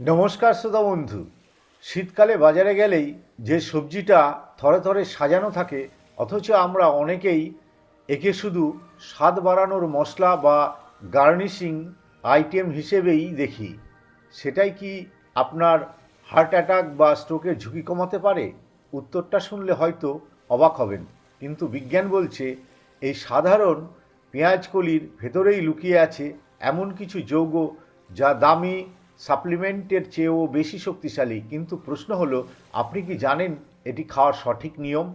নমস্কার শ্রোতা বন্ধু। শীতকালে বাজারে গেলেই যে সবজিটা থরে থরে সাজানো থাকে, অথচ আমরা অনেকেই একে শুধু স্বাদ বাড়ানোর মশলা বা গার্নিশিং আইটেম হিসেবেই দেখি। সেটাই কি আপনার হার্ট অ্যাটাক বা স্ট্রোকের ঝুঁকি কমাতে পারে? উত্তরটা শুনলে হয়তো অবাক হবেন। কিন্তু বিজ্ঞান বলছে, এই সাধারণ পেঁয়াজকলির ভেতরেই লুকিয়ে আছে এমন কিছু যৌগ যা দামি সাপ্লিমেন্টের চেয়েও বেশি শক্তিশালী। কিন্তু প্রশ্ন হলো, আপনি কি জানেন এটি খাওয়ার সঠিক নিয়ম?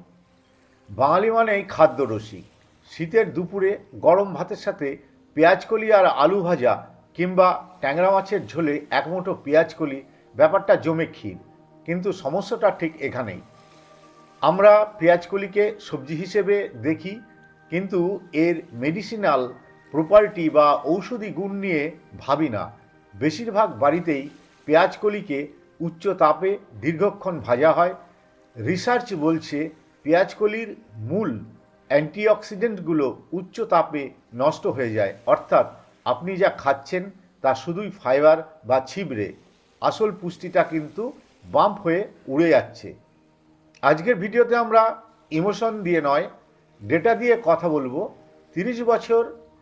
বাঙালি মানেই খাদ্যরসিক শীতের দুপুরে গরম ভাতের সাথে পেঁয়াজকলি আর আলু ভাজা কিংবা ট্যাংরা মাছের ঝোলে এক মুঠো পেঁয়াজকলি ব্যাপারটা জমে ক্ষীর। কিন্তু সমস্যাটা ঠিক এখানেই। আমরা পেঁয়াজকলিকে সবজি হিসেবে দেখি, কিন্তু এর মেডিসিনাল প্রপার্টি বা ঔষধি গুণ নিয়ে ভাবি না। বেশিরভাগ বাড়িতেই পেঁয়াজকলিকে উচ্চ তাপে দীর্ঘক্ষণ ভাজা হয়। রিসার্চ বলছে, পেঁয়াজকলির মূল অ্যান্টিঅক্সিডেন্টগুলো উচ্চ তাপে নষ্ট হয়ে যায়। অর্থাৎ আপনি যা খাচ্ছেন তা শুধুই ফাইবার বা ছিবড়ে। আসল পুষ্টিটা কিন্তু বাম্প হয়ে উড়ে যাচ্ছে। আজকের ভিডিওতে আমরা ইমোশন দিয়ে নয়, ডেটা দিয়ে কথা বলব। তিরিশ বছর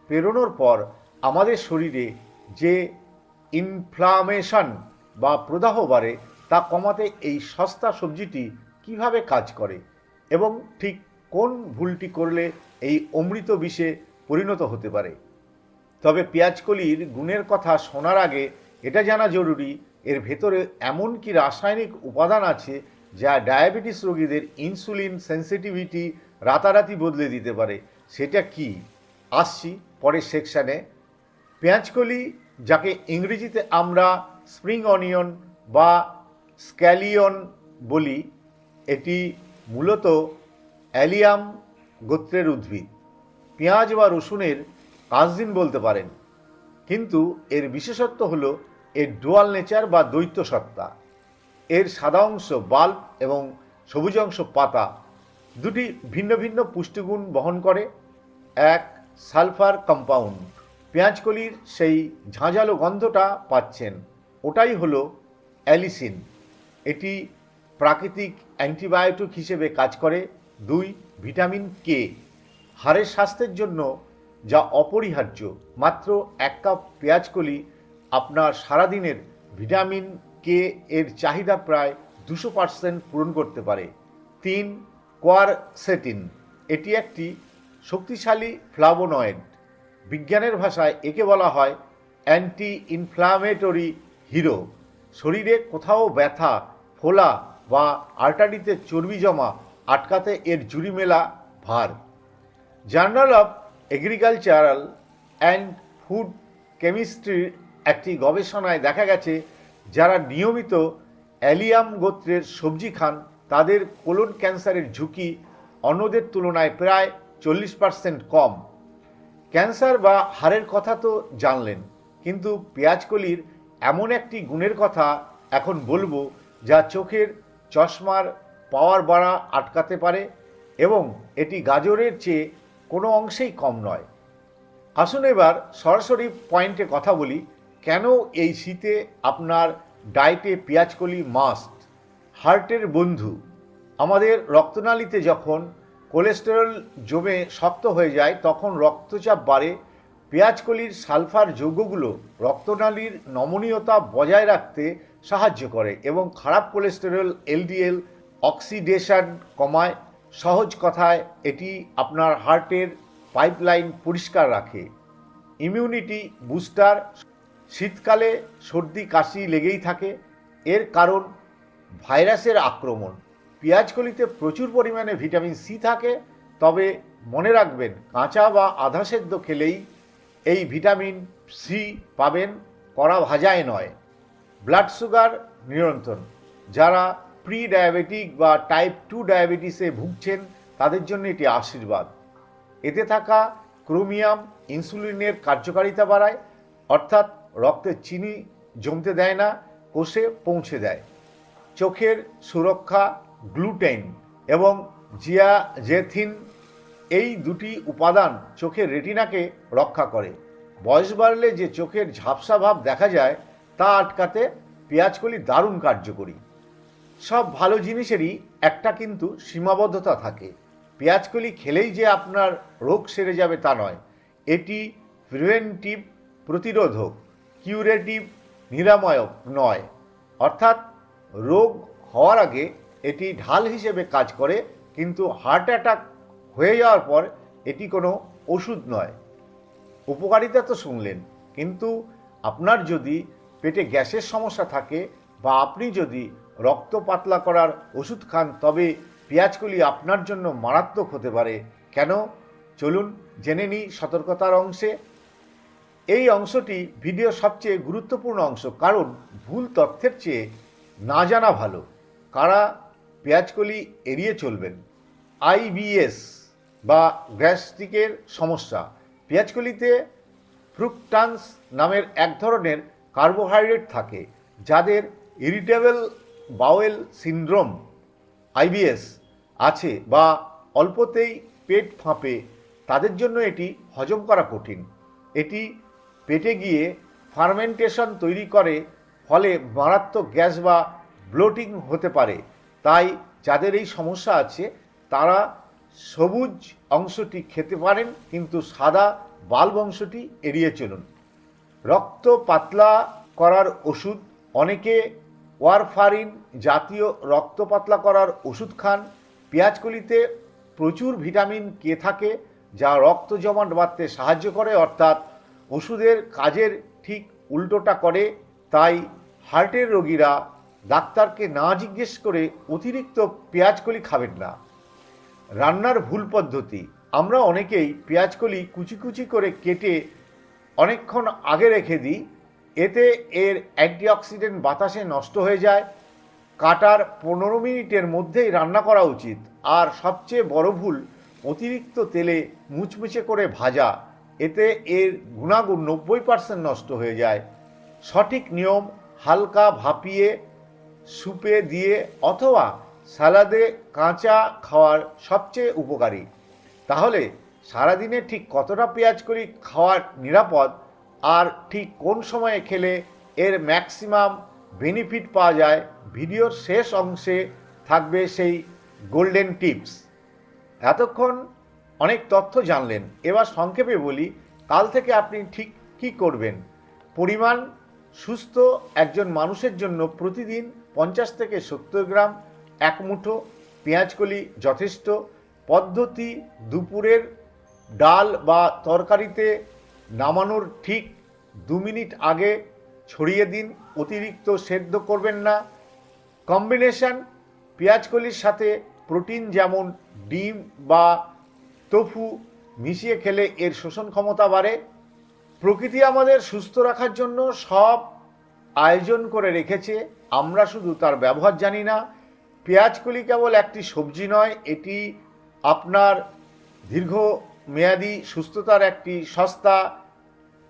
পেরোনোর পর আমাদের শরীরে যে ইনফ্লামেশন বা প্রদাহ বাড়ে, তা কমাতে এই সস্তা সবজিটি কীভাবে কাজ করে এবং ঠিক কোন ভুলটি করলে এই অমৃত বিষে পরিণত হতে পারে? তবে পেঁয়াজকলির গুণের কথা শোনার আগে এটা জানা জরুরি, এর ভেতরে এমন কি রাসায়নিক উপাদান আছে যা ডায়াবেটিস রোগীদের ইনসুলিন সেন্সিটিভিটি রাতারাতি বদলে দিতে পারে? সেটা কি? আসছি পরের সেকশানে। পেঁয়াজকলি যাকে ইংরেজিতে আমরা স্প্রিং অনিয়ন বা স্ক্যালিয়ন বলি, এটি মূলত অ্যালিয়াম গোত্রের উদ্ভিদ। পেঁয়াজ বা রসুনের কাজদিন বলতে পারেন। কিন্তু এর বিশেষত্ব হল এর ডুয়াল নেচার বা দ্বৈত সত্তা এর সাদা অংশ বাল্ব এবং সবুজ অংশ পাতা দুটি ভিন্ন ভিন্ন পুষ্টিগুণ বহন করে, এক সালফার কম্পাউন্ড। পেঁয়াজকলির সেই ঝাঁঝালো গন্ধটা পাচ্ছেন। ওটাই হলো অ্যালিসিন। এটি প্রাকৃতিক অ্যান্টিবায়োটিক হিসেবে কাজ করে। দুই, ভিটামিন কে হাড়ের স্বাস্থ্যের জন্য যা অপরিহার্য। মাত্র এক কাপ পেঁয়াজকলি আপনার সারাদিনের ভিটামিন কে এর চাহিদা প্রায় দুশো পার্সেন্ট পূরণ করতে পারে। তিন, কোয়ারসেটিন। এটি একটি শক্তিশালী ফ্লাভোনয়েড। বিজ্ঞানের ভাষায় একে বলা হয় অ্যান্টি ইনফ্লামেটরি হিরো শরীরে কোথাও ব্যথা, ফোলা বা আর্টারিতে চর্বি জমা আটকাতে এর জুড়ি মেলা ভার। Journal of agricultural and food কেমিস্ট্রির একটি গবেষণায় দেখা গেছে, যারা নিয়মিত অ্যালিয়াম গোত্রের সবজি খান, তাদের কোলন ক্যান্সারের ঝুঁকি অন্যদের তুলনায় প্রায় চল্লিশ পার্সেন্ট কম। ক্যান্সার বা হাড়ের কথা তো জানলেন, কিন্তু পেঁয়াজকলির এমন একটি গুণের কথা এখন বলব যা চোখের চশমার পাওয়ার বাড়া আটকাতে পারে এবং এটি গাজরের চেয়ে কোনো অংশেই কম নয়। আসুন এবার সরাসরি পয়েন্টে কথা বলি, কেন এই শীতে আপনার ডায়েটে পেঁয়াজকলি মাস্ট? হার্টের বন্ধু, আমাদের রক্তনালীতে যখন কোলেস্টেরল জমে শক্ত হয়ে যায়, তখন রক্তচাপ বাড়ে। পেঁয়াজকলির সালফার যৌগগুলো রক্তনালীর নমনীয়তা বজায় রাখতে সাহায্য করে এবং খারাপ কোলেস্টেরল, এলডিএল অক্সিডেশন কমায়। সহজ কথায়, এটি আপনার হার্টের পাইপলাইন পরিষ্কার রাখে। ইমিউনিটি বুস্টার, শীতকালে সর্দি কাশি লেগেই থাকে। এর কারণ ভাইরাসের আক্রমণ। পেঁয়াজকলিতে প্রচুর পরিমাণে ভিটামিন সি থাকে, তবে মনে রাখবেন, কাঁচা বা আধা সেদ্ধ খেলেই এই ভিটামিন সি পাবেন, কড়া ভাজায় নয়। ব্লাড সুগার নিয়ন্ত্রণ। যারা প্রি ডায়াবেটিক বা টাইপ টু ডায়াবেটিসে ভুগছেন, তাদের জন্য এটি আশীর্বাদ। এতে থাকা ক্রোমিয়াম ইনসুলিনের কার্যকারিতা বাড়ায়, অর্থাৎ রক্তে চিনি জমতে দেয় না, কোষে পৌঁছে দেয়। চোখের সুরক্ষা গ্লুটেন এবং জিয়াজেথিন এই দুটি উপাদান চোখের রেটিনাকে রক্ষা করে। বয়স বাড়লে যে চোখের ঝাপসা ভাব দেখা যায়, তা আটকাতে পেঁয়াজকলি দারুণ কার্যকরী। সব ভালো জিনিসেরই একটা কিন্তু সীমাবদ্ধতা থাকে। পেঁয়াজকলি খেলেই যে আপনার রোগ সেরে যাবে তা নয়। এটি প্রিভেন্টিভ প্রতিরোধক, কিউরেটিভ, নিরাময়ক নয়। অর্থাৎ রোগ হওয়ার আগে এটি ঢাল হিসেবে কাজ করে, কিন্তু হার্ট অ্যাটাক হয়ে যাওয়ার পর এটি কোনো ওষুধ নয়। উপকারিতা তো শুনলেন, কিন্তু আপনার যদি পেটে গ্যাসের সমস্যা থাকে বা আপনি যদি রক্ত পাতলা করার ওষুধ খান, তবে পেঁয়াজগুলি আপনার জন্য মারাত্মক হতে পারে। কেন? চলুন জেনে নিই সতর্কতার অংশে। এই অংশটি ভিডিও সবচেয়ে গুরুত্বপূর্ণ অংশ, কারণ ভুল তথ্যের চেয়ে না জানা ভালো। কারা পেঁয়াজকলি এড়িয়ে চলবেন। আইবিএস বা গ্যাস্ট্রিকের সমস্যা। পেঁয়াজকলিতে ফ্রুকটান্স নামের এক ধরনের কার্বোহাইড্রেট থাকে, যাদের ইরিটেবল বাওয়েল সিনড্রোম আইবিএস আছে বা অল্পতেই পেট ফাঁপে। তাদের জন্য এটি হজম করা কঠিন। এটি পেটে গিয়ে ফার্মেন্টেশন তৈরি করে, ফলে মারাত্মক গ্যাস বা ব্লোটিং হতে পারে। তাই যাদের এই সমস্যা আছে, তারা সবুজ অংশটি খেতে পারেন, কিন্তু সাদা বাল্ব অংশটি এড়িয়ে চলুন। রক্ত পাতলা করার ওষুধ, অনেকে ওয়ারফারিন জাতীয় রক্ত পাতলা করার ওষুধ খান। পেঁয়াজকলিতে প্রচুর ভিটামিন কে থাকে, যা রক্ত জমাট বাঁধতে সাহায্য করে, অর্থাৎ ওষুধের কাজের ঠিক উল্টোটা করে। তাই হার্টের রোগীরা ডাক্তারকে না জিজ্ঞেস করে অতিরিক্ত পেঁয়াজকলি খাবেন না। রান্নার ভুল পদ্ধতি। আমরা অনেকেই পেঁয়াজকলি কুচি কুচি করে কেটে অনেকক্ষণ আগে রেখে দিই। এতে এর অ্যান্টিঅক্সিডেন্ট বাতাসে নষ্ট হয়ে যায়। কাটার পনেরো মিনিটের মধ্যেই রান্না করা উচিত। আর সবচেয়ে বড় ভুল, অতিরিক্ত তেলে মুচমুচে করে ভাজা। এতে এর গুণাগুণ নব্বই পার্সেন্ট নষ্ট হয়ে যায়। সঠিক নিয়ম, হালকা ভাপিয়ে সুপে দিয়ে অথবা সালাদে কাঁচা খাওয়ার সবচেয়ে উপকারী। তাহলে সারাদিনে ঠিক কতটা পেঁয়াজ করি খাওয়ার নিরাপদ আর ঠিক কোন সময়ে খেলে এর ম্যাক্সিমাম বেনিফিট পাওয়া যায় ভিডিওর শেষ অংশে থাকবে সেই গোল্ডেন টিপস। এতক্ষণ অনেক তথ্য জানলেন। এবার সংক্ষেপে বলি, কাল থেকে আপনি ঠিক কী করবেন? পরিমাণ সুস্থ একজন মানুষের জন্য প্রতিদিন পঞ্চাশ থেকে সত্তর গ্রাম এক মুঠো পেঁয়াজকলি যথেষ্ট। পদ্ধতি দুপুরের ডাল বা তরকারিতে নামানোর ঠিক দু মিনিট আগে ছড়িয়ে দিন, অতিরিক্ত সেদ্ধ করবেন না। কম্বিনেশন পেঁয়াজকলির সাথে প্রোটিন যেমন ডিম বা তোফু মিশিয়ে খেলে এর শোষণ ক্ষমতা বাড়ে। প্রকৃতি আমাদের সুস্থ রাখার জন্য সব আয়োজন করে রেখেছে। আমরা শুধু তার ব্যবহার জানি না। পেঁয়াজকলি কেবল একটি সবজি নয়, এটি আপনার দীর্ঘ মেয়াদি সুস্থতার একটি সস্তা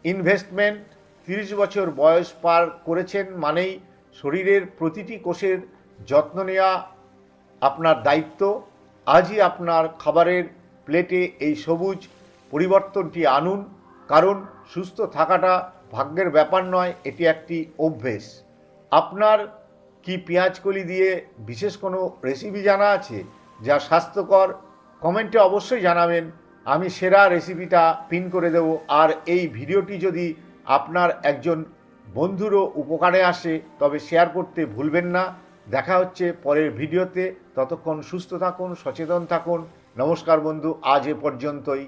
ইনভেস্টমেন্ট তিরিশ বছর বয়স পার করেছেন মানেই শরীরের প্রতিটি কোষের যত্ন নেওয়া আপনার দায়িত্ব। আজই আপনার খাবারের প্লেটে এই সবুজ পরিবর্তনটি আনুন। কারণ সুস্থ থাকাটা ভাগ্যের ব্যাপার নয়, এটি একটি অভ্যেস। আপনার কি পেঁয়াজকলি দিয়ে বিশেষ কোনো রেসিপি জানা আছে যা স্বাস্থ্যকর? কমেন্টে অবশ্যই জানাবেন। আমি সেরা রেসিপিটা পিন করে দেব। আর এই ভিডিওটি যদি আপনার একজন বন্ধুরও উপকারে আসে, তবে শেয়ার করতে ভুলবেন না। দেখা হচ্ছে পরের ভিডিওতে। ততক্ষণ সুস্থ থাকুন, সচেতন থাকুন। নমস্কার বন্ধু, আজ এ পর্যন্তই।